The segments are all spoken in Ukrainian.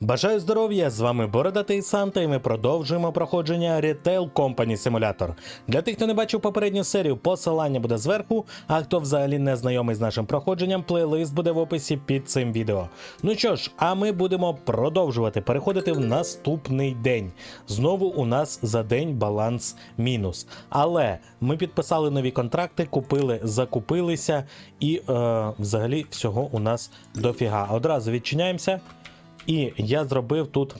Бажаю здоров'я! З вами Бородатий Санта, і ми продовжуємо проходження Retail Company Simulator. Для тих, хто не бачив попередню серію, посилання буде зверху. А хто взагалі не знайомий з нашим проходженням, плейлист буде в описі під цим відео. Ну що ж, а ми будемо продовжувати переходити в наступний день. Знову у нас за день баланс мінус. Але ми підписали нові контракти, купили, закупилися, і е, взагалі всього у нас дофіга. Одразу відчиняємося. І я зробив тут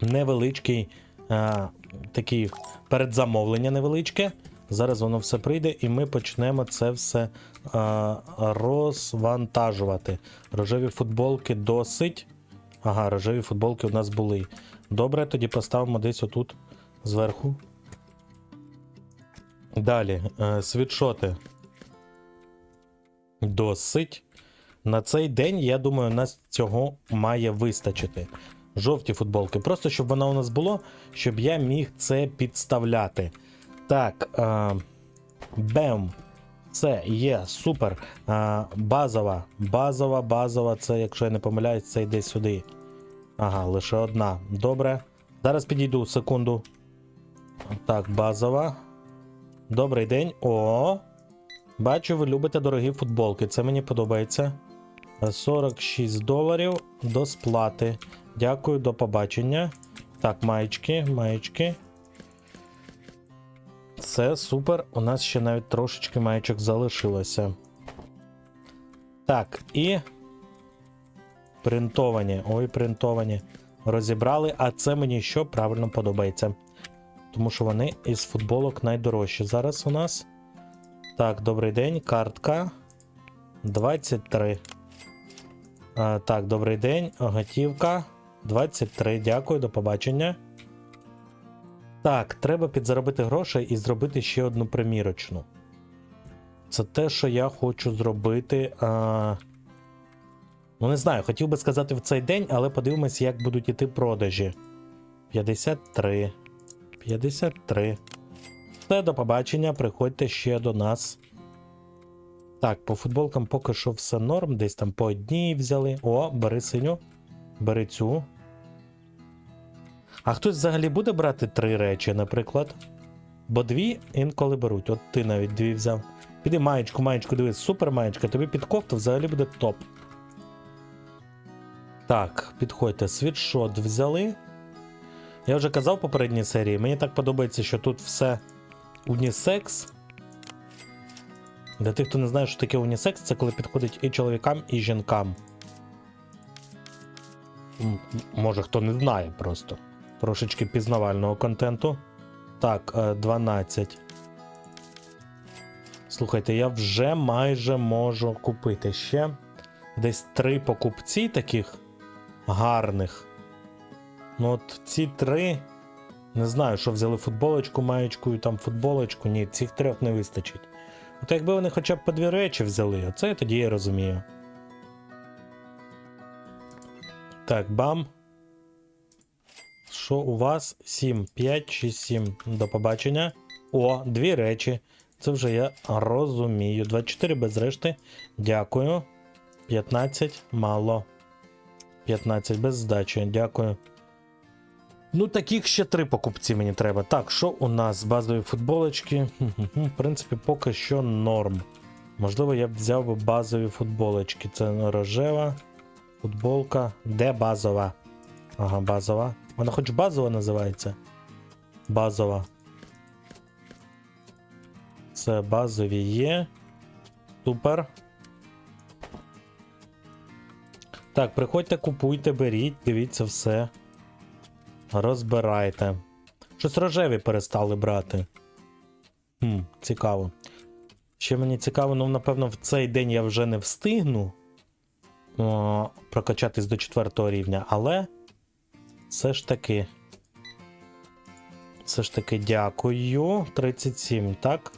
невеличкий а, такий передзамовлення невеличке. Зараз воно все прийде, і ми почнемо це все а, розвантажувати. Рожеві футболки досить. Ага, рожеві футболки у нас були. Добре, тоді поставимо десь отут зверху. Далі, е, світшоти. Досить. На цей день, я думаю, нас цього має вистачити. Жовті футболки. Просто щоб воно у нас було, щоб я міг це підставляти. Так. Е, бем. Це є супер. Е, базова. Базова, базова. Це, якщо я не помиляюсь, це йде сюди. Ага, лише одна. Добре. Зараз підійду секунду. Так, базова. Добрий день. О! Бачу, ви любите дорогі футболки. Це мені подобається. 46 доларів до сплати. Дякую, до побачення. Так, маєчки, маєчки. Це супер. У нас ще навіть трошечки маєчок залишилося. Так, і. Принтовані. Ой, принтовані. Розібрали, а це мені що правильно подобається. Тому що вони із футболок найдорожчі. Зараз у нас. Так, добрий день. Картка. 23. А, так, добрий день. Готівка. 23. Дякую, до побачення. Так, треба підзаробити грошей і зробити ще одну примірочну. Це те, що я хочу зробити. А... Ну, не знаю, хотів би сказати в цей день, але подивимось, як будуть іти продажі. 53. 53. Все, до побачення. Приходьте ще до нас. Так, по футболкам поки що все норм, десь там по одній взяли. О, бери синю. Бери цю. А хтось взагалі буде брати три речі, наприклад. Бо дві інколи беруть. От ти навіть дві взяв. Піди маєчку, маєчку, дивись, супер маєчка, тобі під кофту взагалі буде топ. Так, підходьте, світшот взяли. Я вже казав в попередній серії, мені так подобається, що тут все унісекс. Для тих, хто не знає, що таке унісекс, це коли підходить і чоловікам, і жінкам. Може, хто не знає просто. Трошечки пізнавального контенту. Так, е, 12. Слухайте, я вже майже можу купити ще десь три покупці таких гарних. Ну, от ці три. Не знаю, що взяли футболочку, маєчку і там футболочку. Ні, цих трьох не вистачить. От якби вони хоча б по дві речі взяли, оце тоді я розумію. Так, бам. Що у вас? 7, 5 чи 7. До побачення. О, дві речі. Це вже я розумію. 24 без решти. Дякую. 15 мало. 15 без здачі. Дякую. Ну, таких ще три покупці мені треба. Так, що у нас? Базові футболочки. В принципі, поки що норм. Можливо, я б взяв би базові футболочки. Це рожева футболка. Де базова? Ага, базова. Вона хоч базова називається. Базова. Це базові є. Супер. Так, приходьте, купуйте, беріть, дивіться все. Розбирайте. Щось рожеві перестали брати. Хм, цікаво. Ще мені цікаво, ну, напевно, в цей день я вже не встигну о, прокачатись до 4 рівня, але все ж таки. Все ж таки дякую. 37, так?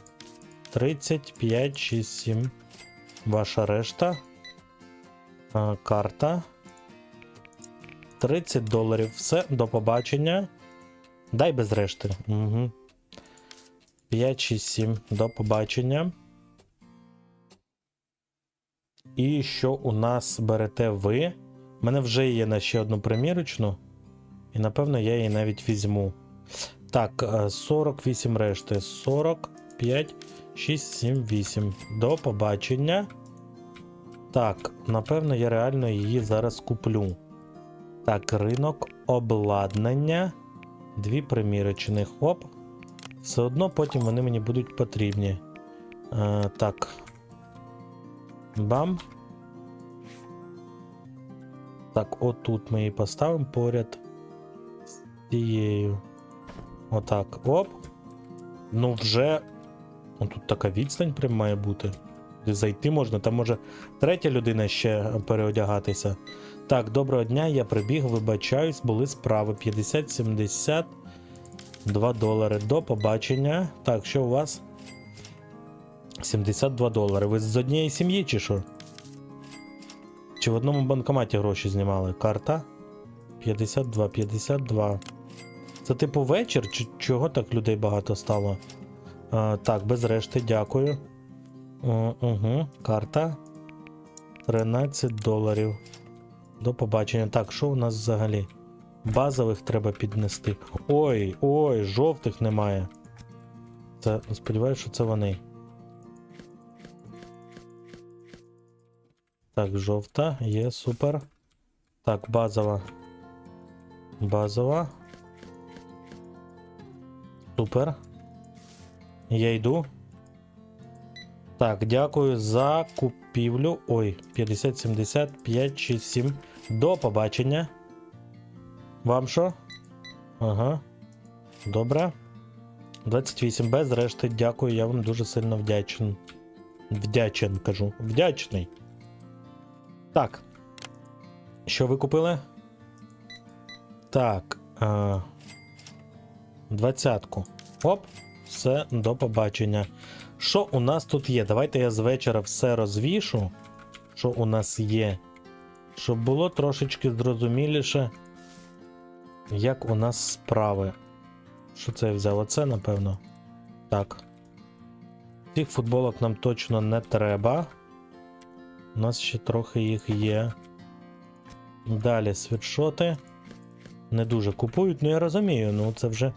35, 6, 7. Ваша решта. Карта. 30 доларів. Все, до побачення. Дай без решти. Угу. 5, 6, 7. До побачення. І що у нас берете ви? У мене вже є на ще одну примірочну. І напевно я її навіть візьму. Так, е, 48 решти. 45, 6, 7, 8. До побачення. Так, напевно, я реально її зараз куплю. Так, ринок обладнання. Дві примірочних. Оп. Все одно потім вони мені будуть потрібні. Е, так. Бам. Так, отут ми її поставимо поряд з цією. Отак. Оп. Ну, вже. Тут така відстань прям має бути. Зайти можна, там може третя людина ще переодягатися. Так, доброго дня, я прибіг, вибачаюсь, були справи. 50-70 2 долари. До побачення. Так, що у вас? 72 долари. Ви з однієї сім'ї чи що? Чи в одному банкоматі гроші знімали? Карта? 52, 52. Це типу вечір, чи чого так людей багато стало? А, так, без решти, дякую. Угу, карта. 13 доларів. До побачення. Так, що у нас взагалі? Базових треба піднести. Ой, ой, жовтих немає. Це, сподіваюся, що це вони. Так, жовта, є, супер. Так, базова. Базова. Супер. Я йду. Так, дякую за купівлю. Ой, 50, 70, 5, 6, 7. До побачення. Вам що? Ага. Добре. 28 без решти. Дякую, я вам дуже сильно вдячен. Вдячен, кажу. Вдячний. Так. Що ви купили? Так. А... Двадцятку. Оп. Все, до побачення. Що у нас тут є? Давайте я з вечора все розвішу, що у нас є. Щоб було трошечки зрозуміліше, як у нас справи. Що це я взяв? Оце, напевно. Так. Цих футболок нам точно не треба. У нас ще трохи їх є. Далі світшоти. Не дуже купують, ну я розумію, ну це вже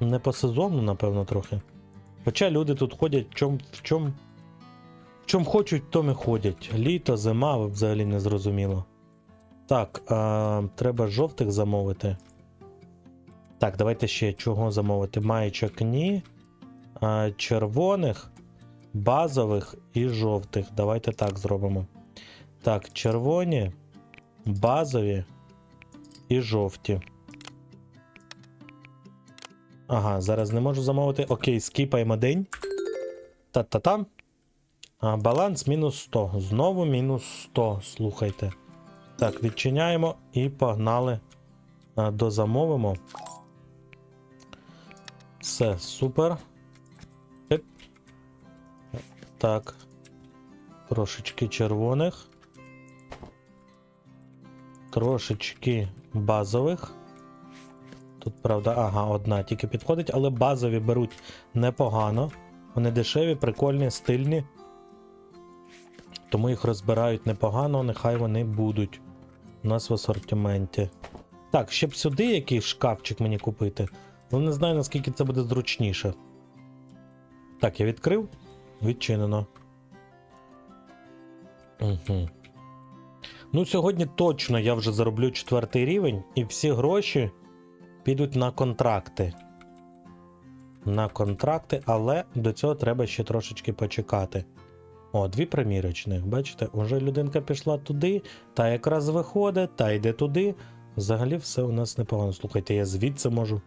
не по сезону, напевно, трохи. Хоча люди тут ходять в чом, в чом, в чом хочуть, в том і ходять. Літо, зима, взагалі не зрозуміло. Так, а, треба жовтих замовити. Так, давайте ще чого замовити. Маєчок ні. А, червоних, базових і жовтих. Давайте так зробимо. Так, червоні, базові і жовті. Ага, зараз не можу замовити. Окей, скіпаємо день. Та-та-та. Баланс мінус 100. Знову мінус 100. Слухайте. Так, відчиняємо і погнали. А, дозамовимо. Все, супер. Еп. Так. Трошечки червоних. Трошечки базових. Тут, правда, ага, одна тільки підходить, але базові беруть непогано. Вони дешеві, прикольні, стильні. Тому їх розбирають непогано, нехай вони будуть у нас в асортименті. Так, ще б сюди якийсь шкафчик мені купити. Ну не знаю, наскільки це буде зручніше. Так, я відкрив. Відчинено. Угу. Ну, сьогодні точно я вже зароблю четвертий рівень, і всі гроші підуть на контракти. На контракти, але до цього треба ще трошечки почекати. О, дві примірочних. Бачите, уже людинка пішла туди, та якраз виходить, та йде туди. Взагалі все у нас непогано. Слухайте, я звідси можу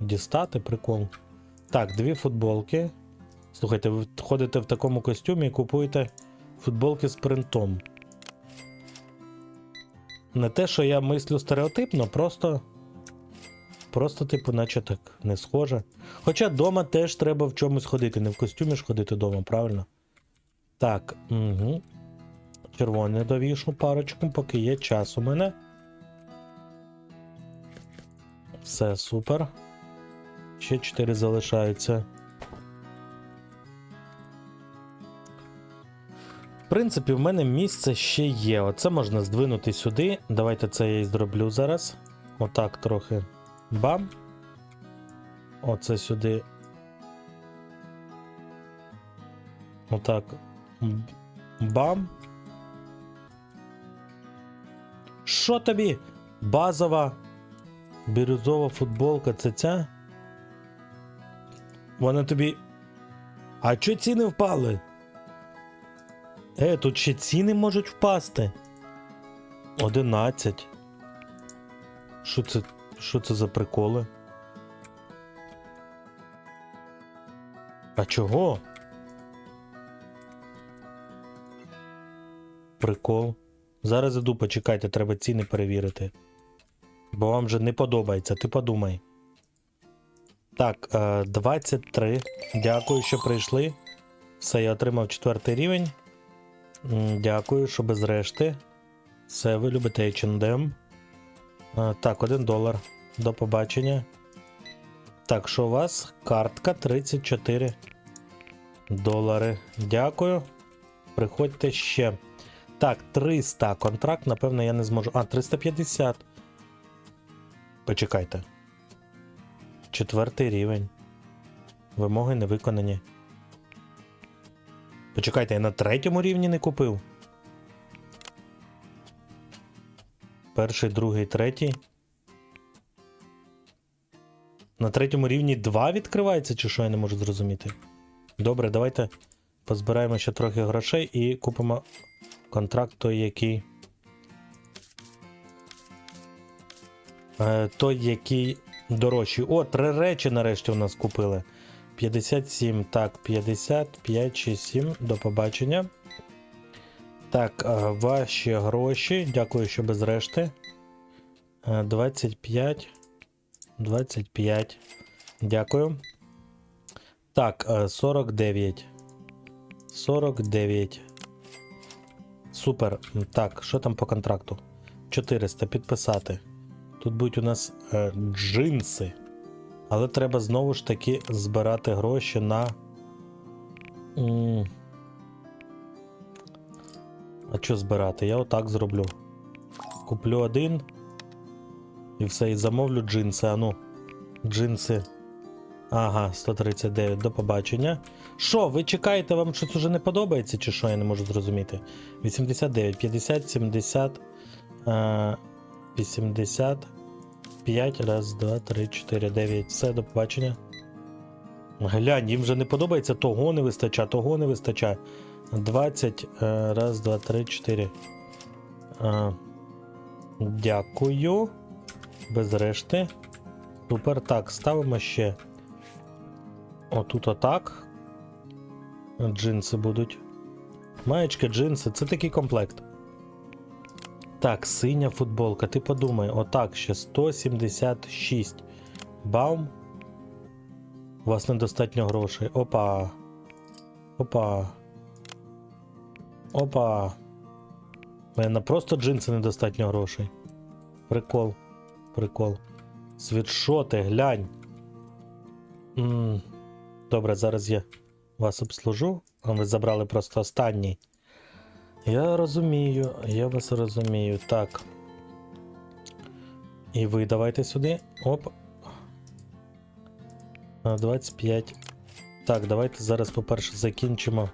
дістати прикол. Так, дві футболки. Слухайте, ви ходите в такому костюмі і купуєте футболки з принтом. Не те, що я мислю стереотипно, просто. Просто, типу, наче так не схоже. Хоча вдома теж треба в чомусь ходити, не в костюмі ж ходити вдома, правильно? Так, угу. Червоне довішу парочку, поки є час у мене. Все, супер. Ще 4 залишаються. принципі, в мене місце ще є. Оце можна здвинути сюди. Давайте це я і зроблю зараз. Отак трохи. Бам. Оце сюди. Отак. Бам. Що тобі? Базова бірюзова футболка це ця? Вона тобі. А чо ціни впали? Е, тут ще ціни можуть впасти. 11. Що це? Що це за приколи? А чого? Прикол. Зараз іду, почекайте, треба ціни перевірити. Бо вам же не подобається, ти подумай. Так, е, 23. Дякую, що прийшли. Все, я отримав четвертий рівень. Дякую, що без решти. Все, ви любите H&M. Е, Так, 1 долар. До побачення. Так, що у вас? Картка 34 долари. Дякую. Приходьте ще. Так, 300 контракт, напевно, я не зможу. А, 350. Почекайте. Четвертий рівень. Вимоги не виконані. Почекайте, я на третьому рівні не купив. Перший, другий, третій. На третьому рівні 2 відкривається, чи що я не можу зрозуміти. Добре, давайте позбираємо ще трохи грошей і купимо контракт той, який. Е, той, який дорожчий. О, три речі нарешті у нас купили. 57, так, 55, 6, 7. До побачення. Так, е, ваші гроші. Дякую, що без решти. Е, 25. 25. Дякую. Так, е, 49. 49. Супер. Так, що там по контракту? 400 підписати. Тут будуть у нас е, джинси. Але треба знову ж таки збирати гроші на. А що збирати? Я отак зроблю. Куплю один. І все, і замовлю джинси. Ану. Джинси. Ага, 139, до побачення. Що, ви чекаєте, вам щось уже не подобається, чи що, я не можу зрозуміти. 89, 50, 70, е, 85, раз, два, три, чотири, дев'ять. Все, до побачення. Глянь, їм вже не подобається, того не вистачає, того не вистачає. 20, е, раз, два, три, чотири. Дякую. Без решти. Супер. Так, ставимо ще. Отут отак. Джинси будуть. Маєчки, джинси, це такий комплект. Так, синя футболка. Ти подумай, отак ще 176. Баум. У вас недостатньо грошей. Опа. Опа. Опа. У мене просто джинси недостатньо грошей. Прикол. Прикол. Світшоти, глянь. м Добре, зараз я вас обслужу. Ви забрали просто останній. Я розумію, я вас розумію. Так. І ви давайте сюди. Оп. 25. Так, давайте зараз, по-перше, закінчимо.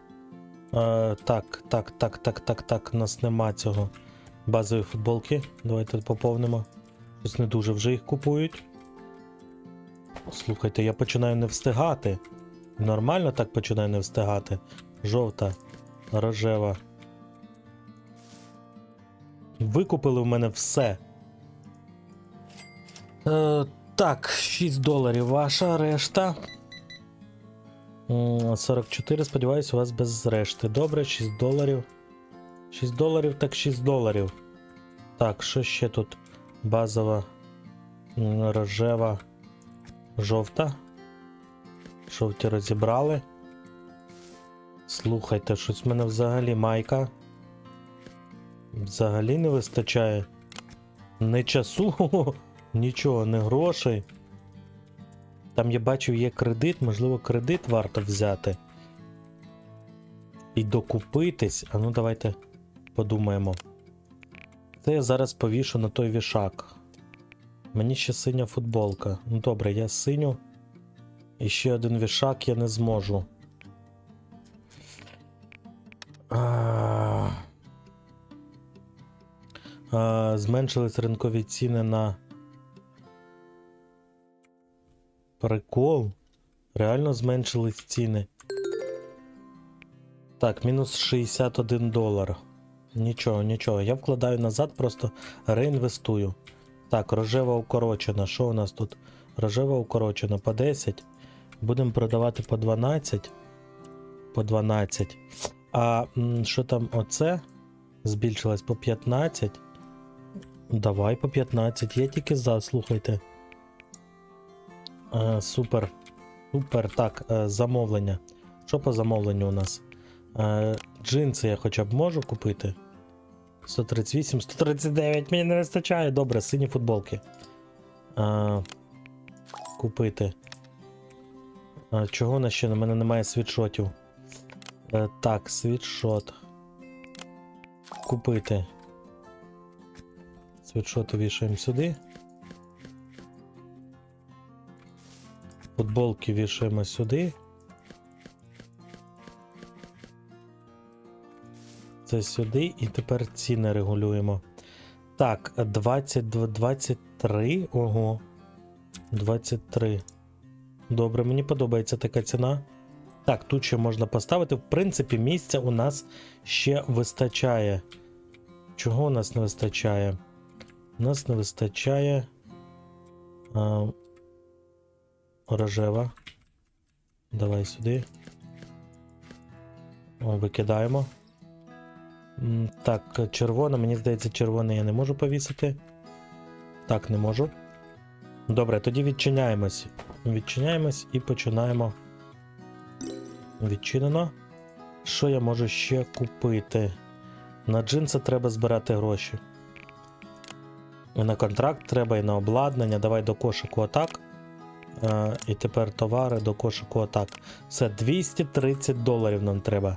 А, так, так, так, так, так, так. У нас нема цього базової футболки. Давайте поповнимо. Щось не дуже вже їх купують. Слухайте, я починаю не встигати. Нормально так починаю не встигати. Жовта, рожева. Викупили в мене все. Е, так, 6 доларів ваша решта. М, 44, сподіваюся, у вас без решти. Добре, 6 доларів. 6 доларів, так 6 доларів. Так, що ще тут? Базова, рожева, жовта. Жовті розібрали. Слухайте, щось в мене взагалі майка. Взагалі не вистачає. Не часу, нічого, не грошей. Там я бачив, є кредит, можливо, кредит варто взяти. і докупитись. А ну давайте подумаємо. Це я зараз повішу на той вішак. Мені ще синя футболка. Ну добре, я синю. І ще один вішак я не зможу. А... А, зменшились ринкові ціни на. Прикол. Реально зменшились ціни. Так, мінус 61 долар. Нічого, нічого. Я вкладаю назад, просто реінвестую. Так, рожева укорочена. Що у нас тут? Рожева укорочена по 10. Будемо продавати по 12. По 12. А що там оце? Збільшилось по 15. Давай по 15. Я тільки за, слухайте. Е, супер. Супер. Так, е, замовлення. Що по замовленню у нас? Е, джинси я хоча б можу купити. 138, 139, мені не вистачає. Добре, сині футболки. Е, купити. Е, чого на ще? У мене немає світшотів. Е, так, світшот. Купити. Світшот вішаємо сюди. Футболки вішаємо сюди. Це сюди, і тепер ціни регулюємо. Так, 20, 23. Ого. 23. Добре, мені подобається така ціна. Так, тут ще можна поставити. В принципі, місця у нас ще вистачає. Чого у нас не вистачає? У нас не вистачає. А, рожева. Давай сюди. Викидаємо. Так, червона, мені здається, червоне я не можу повісити. Так, не можу. Добре, тоді відчиняємось. Відчиняємось і починаємо. Відчинено. Що я можу ще купити? На джинси треба збирати гроші. І на контракт треба, і на обладнання. Давай до кошику атак. Е, і тепер товари до кошику атак. Все, 230 доларів нам треба.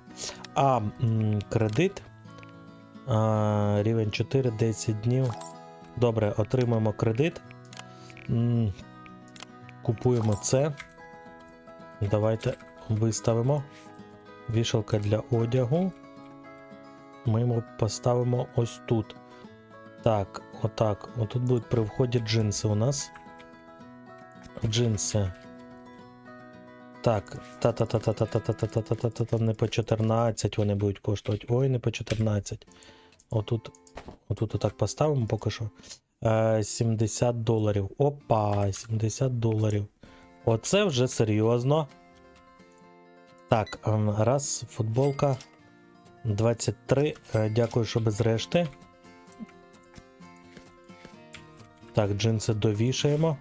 А м, кредит. А, рівень 4, 10 днів. Добре, отримуємо кредит. М, Купуємо це. Давайте виставимо. Вішалка для одягу. Ми його поставимо ось тут. Так, отак. Отут будуть при вході джинси у нас. Джинси. Так, та-та-та-та-та-та-та-та-та-та-та, не по 14 вони будуть коштувати. Ой, не по 14. Отут, отут отак поставимо поки що. Е, 70 доларів. Опа, 70 доларів. Оце вже серйозно. Так, ем, раз, футболка. 23. Е, Дякую, що без решти. Так, джинси довішаємо.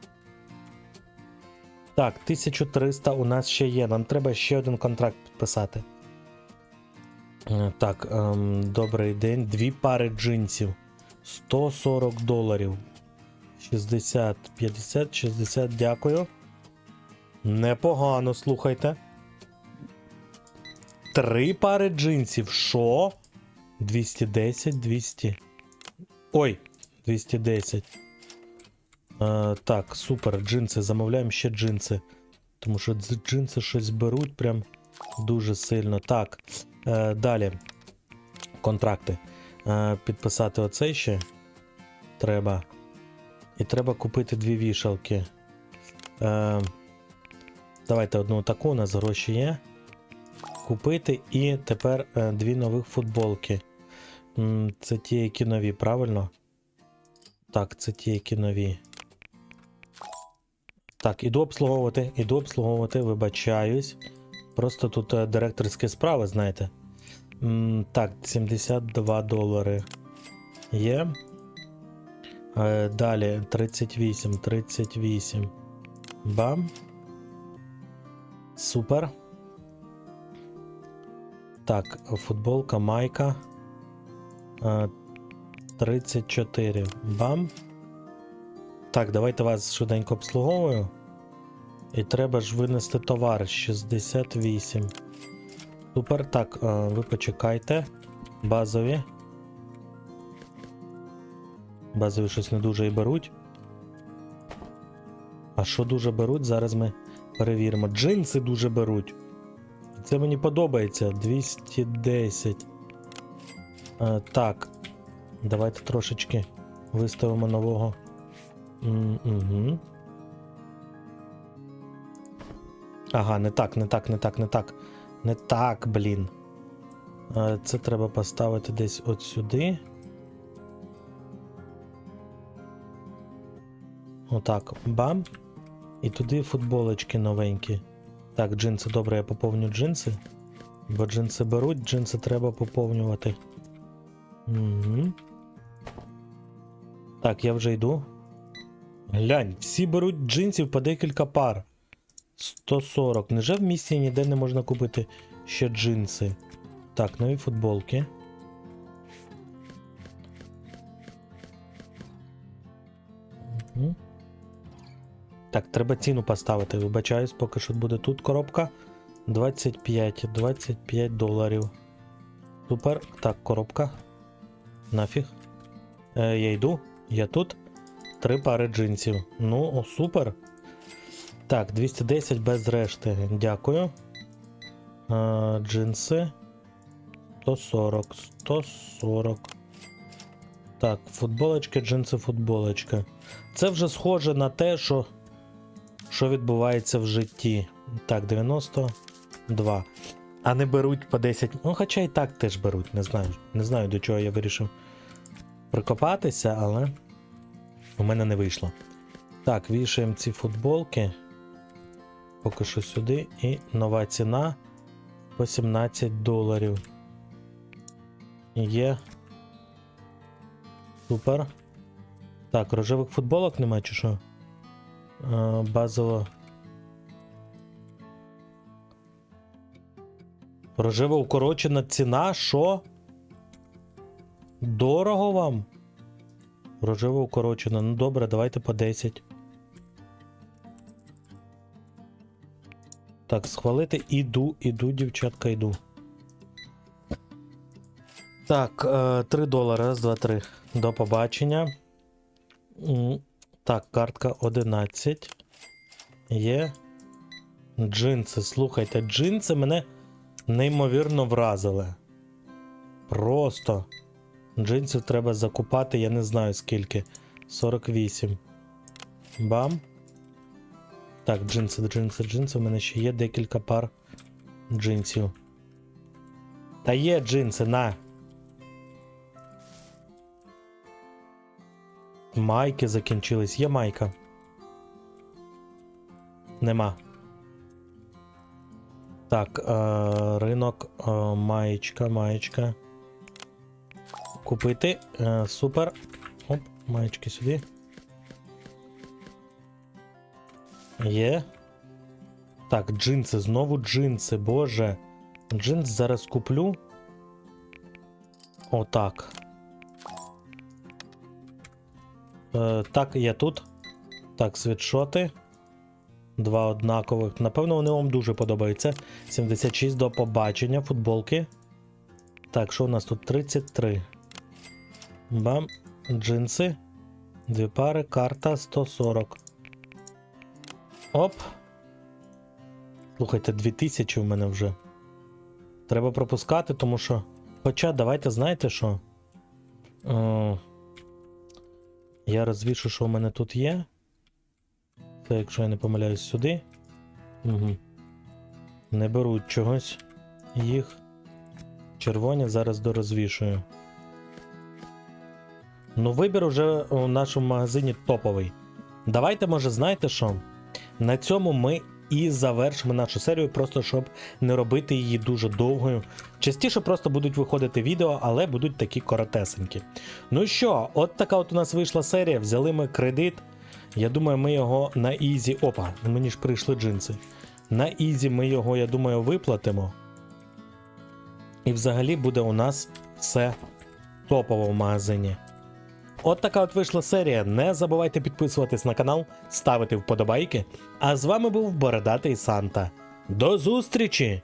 Так, 1300 у нас ще є. Нам треба ще один контракт підписати. Е, Так, ем, добрий день. Дві пари джинсів. 140 доларів. 60, 50, 60, дякую. Непогано, слухайте. Три пари джинсів. Що? 210, 200. Ой, 210. Так, супер, джинси. Замовляємо ще джинси. Тому що джинси щось беруть прям дуже сильно. Так. Е, далі. Контракти. Е, підписати оцей ще. Треба. І треба купити дві вішалки. Е, давайте одну таку, у нас гроші є. Купити і тепер е, дві нових футболки. Це ті, які нові, правильно? Так, це ті, які нові. Так, іду обслуговувати, іду обслуговувати, вибачаюсь. Просто тут е, директорські справи, знаєте. М, так, 72 долари є. Е, далі 38, 38. Бам. Супер. Так, футболка, майка. Е, 34. Бам. Так, давайте вас швиденько обслуговую. І треба ж винести товар 68. Супер. Так, е, ви почекайте. Базові. Базові щось не дуже і беруть. А що дуже беруть? Зараз ми перевіримо. Джинси дуже беруть. Це мені подобається. 210. Е, так. Давайте трошечки виставимо нового. Угу. Ага, не так, не так, не так, не так. Не так, блін. Це треба поставити десь от сюди. Отак, бам. І туди футболочки новенькі. Так, джинси, добре, я поповню джинси. Бо джинси беруть, джинси треба поповнювати. Угу. Так, я вже йду. Глянь, всі беруть джинсів по декілька пар. 140. Неже в місті ніде не можна купити ще джинси? Так, нові футболки. Мгм. Так, треба ціну поставити. Вибачаюсь, поки що буде тут коробка. 25, 25 доларів. Супер. Так, коробка. Нафіг. Е, я йду. Я тут. Три пари джинсів. Ну, о, супер. Так, 210 без решти. Дякую. А, джинси. 140. 140. Так, футболочки, джинси, футболочка. Це вже схоже на те, що, що відбувається в житті. Так, 92. А не беруть по 10. Ну, хоча і так теж беруть, не знаю. Не знаю, до чого я вирішив прикопатися, але у мене не вийшло. Так, вішаємо ці футболки. Поки що сюди. І нова ціна по 17 доларів. Є. Супер. Так, рожевих футболок нема чи що? Е, базово. Рожева укорочена ціна, що? Дорого вам? Рожева укорочена. Ну добре, давайте по 10. Так, схвалити. Іду, іду, дівчатка, іду. Так, е, 3 долари. Раз, два, три. До побачення. Так, картка 11. Є. Джинси. Слухайте, джинси мене неймовірно вразили. Просто. Джинсів треба закупати, я не знаю скільки. 48. Бам. Так, джинси, джинси, джинси. У мене ще є декілька пар джинсів. Та є джинси, на. Майки закінчились. Є майка. Нема. Так, е, ринок, е, маєчка, маєчка. Купити. Е, супер. Оп, маєчки сюди. Є. Так, джинси, знову джинси, боже. Джинс зараз куплю. Отак. Е, так, я тут. Так, світшоти. Два однакових. Напевно, вони вам дуже подобаються. 76 до побачення. Футболки. Так, що у нас тут? 33. Бам. Джинси. Дві пари. Карта 140. Оп. Слухайте, 2000 в мене вже. Треба пропускати, тому що. Хоча, давайте знаєте що? Е, я розвішу, що в мене тут є. Це, якщо я не помиляюсь, сюди. Угу. Не беруть чогось їх. Червоні зараз дорозвішую. Ну, вибір уже у нашому магазині топовий. Давайте, може, знаєте що? На цьому ми і завершимо нашу серію, просто щоб не робити її дуже довгою. Частіше просто будуть виходити відео, але будуть такі коротесенькі. Ну що, от така от у нас вийшла серія. Взяли ми кредит. Я думаю, ми його на ізі. Опа, мені ж прийшли джинси. На ізі ми його, я думаю, виплатимо. І взагалі буде у нас все топово в магазині. От така от вийшла серія. Не забувайте підписуватись на канал, ставити вподобайки. А з вами був Бородатий Санта. До зустрічі!